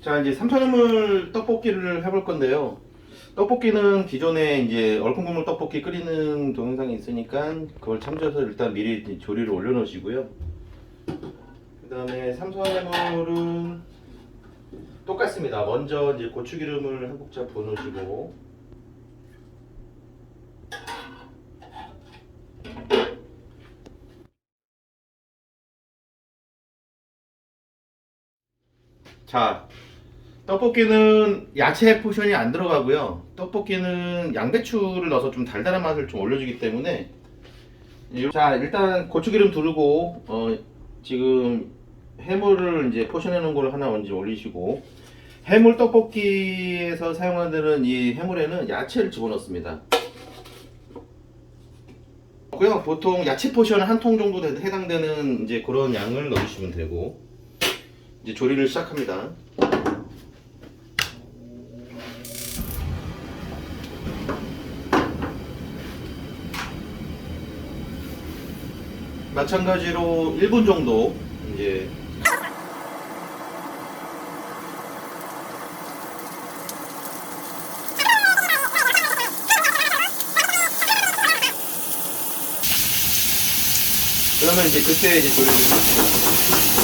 자 이제 삼천해물 떡볶이를 해볼 건데요. 떡볶이는 기존에 이제 얼큰 국물 떡볶이 끓이는 동영상이 있으니까 그걸 참조해서 일단 미리 조리를 올려놓으시고요. 그 다음에 삼천해물은 똑같습니다. 먼저 이제 고추기름을 한 국자 부어놓으시고 자 떡볶이는 야채 포션이 안 들어가고요. 떡볶이는 양배추를 넣어서 좀 달달한 맛을 좀 올려주기 때문에 자 일단 고추기름 두르고 어, 지금 해물을 이제 포션해 놓은 걸 하나 먼저 올리시고 해물 떡볶이에서 사용하는 이 해물에는 야채를 집어넣습니다. 그냥 보통 야채 포션 한 통 정도 되- 해당되는 이제 그런 양을 넣으시면 되고 이제 조리를 시작합니다. 마찬가지로 1분 정도 이제 그러면 이제 그때 이제 시작해요.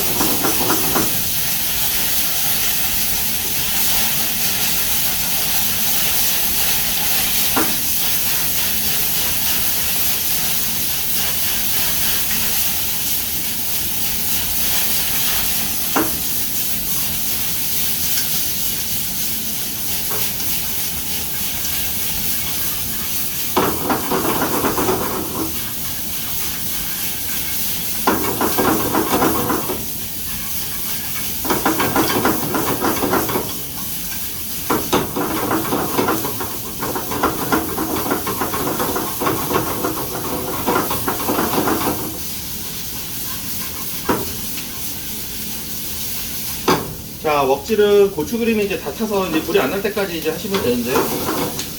자, 웍질은 고추기름이 이제 다 타서 이제 불이 안 날 때까지 이제 하시면 되는데요.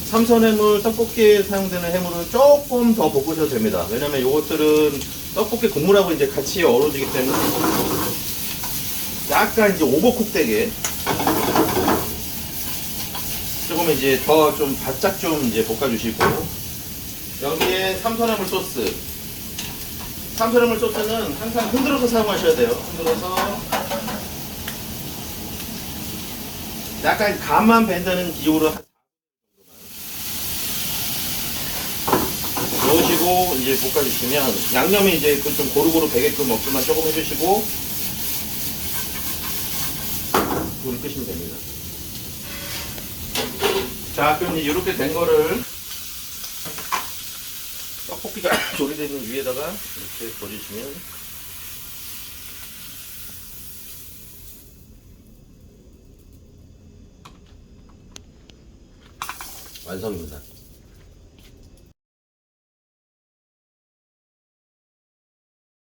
삼선 해물 떡볶이에 사용되는 해물은 조금 더 볶으셔도 됩니다. 왜냐면 요것들은 떡볶이 국물하고 이제 같이 어우러지기 때문에 약간 이제 오버쿡 되게 조금 이제 더 좀 바짝 좀 이제 볶아주시고 여기에 삼선 해물 소스 삼선 해물 소스는 항상 흔들어서 사용하셔야 돼요. 흔들어서 약간 간만 밴다는 기호로 한 넣으시고 이제 볶아주시면 양념이 이제 그 좀 고루고루 배게끔 먹기만 조금 해주시고 불을 끄시면 됩니다. 자 그럼 이제 이렇게 된 거를 떡볶이가 조리되는 위에다가 이렇게 버주시면 완성입니다.